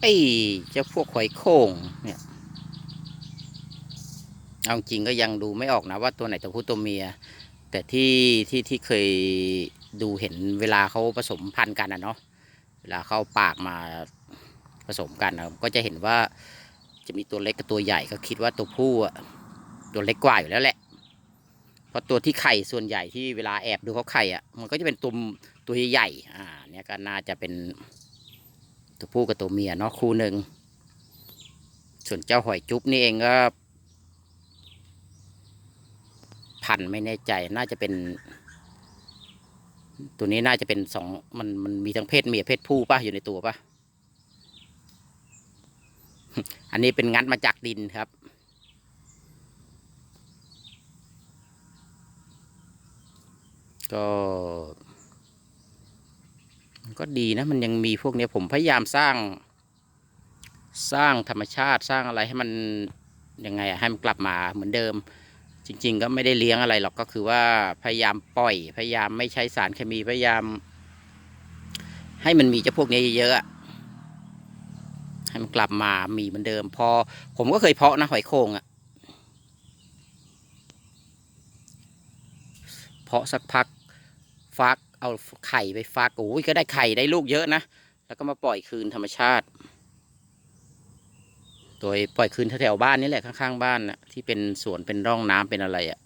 ไอ้เจ้าพวกหอยโข่งเนี่ยเอาจริงก็ยังดูไม่ออกนะว่าตัวไหนตัวผู้ตัวเมีย แต่ที่ที่ที่เคยดูเห็นเวลาเขาผสมพันธุ์กันนะเนาะเวลาเขาเอาปากมาผสมกันนะก็จะเห็นว่าจะมีตัวเล็กกับตัวใหญ่ก็คิดว่าตัวผู้อะตัวเล็กกว่าอยู่แล้วแหละ เพราะตัวที่ไข่ส่วนใหญ่ที่เวลาแอบดูเขาไข่อะมันก็จะเป็นตัวตัวใหญ่ๆอ่าเนี่ยก็น่าจะเป็น ตัวผู้กับตัวเมียเนาะคู่หนึ่ง ส่วนเจ้าหอยจุ๊บนี่เองก็พันไม่แน่ใจน่าจะเป็น ตัวนี้น่าจะเป็นสองมันมันมีทั้งเพศเมียเพศผู้ป่ะอยู่ในตัวป่ะ อันนี้เป็นงัดมาจากดินครับก็ ก็ดีนะ มันยังมีพวกนี้ผมพยายามสร้าง สร้างธรรมชาติสร้างอะไรให้มันยังไงอะให้มันกลับมาเหมือนเดิม จริง ๆ ก็ไม่ได้เลี้ยงอะไรหรอกก็คือว่าพยายามปล่อย พยายามไม่ใช้สารเคมีพยายาม ให้มันมีเจ้าพวกนี้เยอะๆให้มันกลับมามีเหมือนเดิม พอ ผมก็เคยเพาะนะหอยโข่งอะเพาะสักพักฟัก เอาไข่ไปฟักโอ้ยก็ได้ไข่ได้ลูกเยอะนะ แล้วก็มาปล่อยคืนธรรมชาติ โดยปล่อยคืนแถวๆบ้านนี่แหละข้างๆบ้านนะที่เป็นสวนเป็นร่องน้ำเป็นอะไรอะ่ะ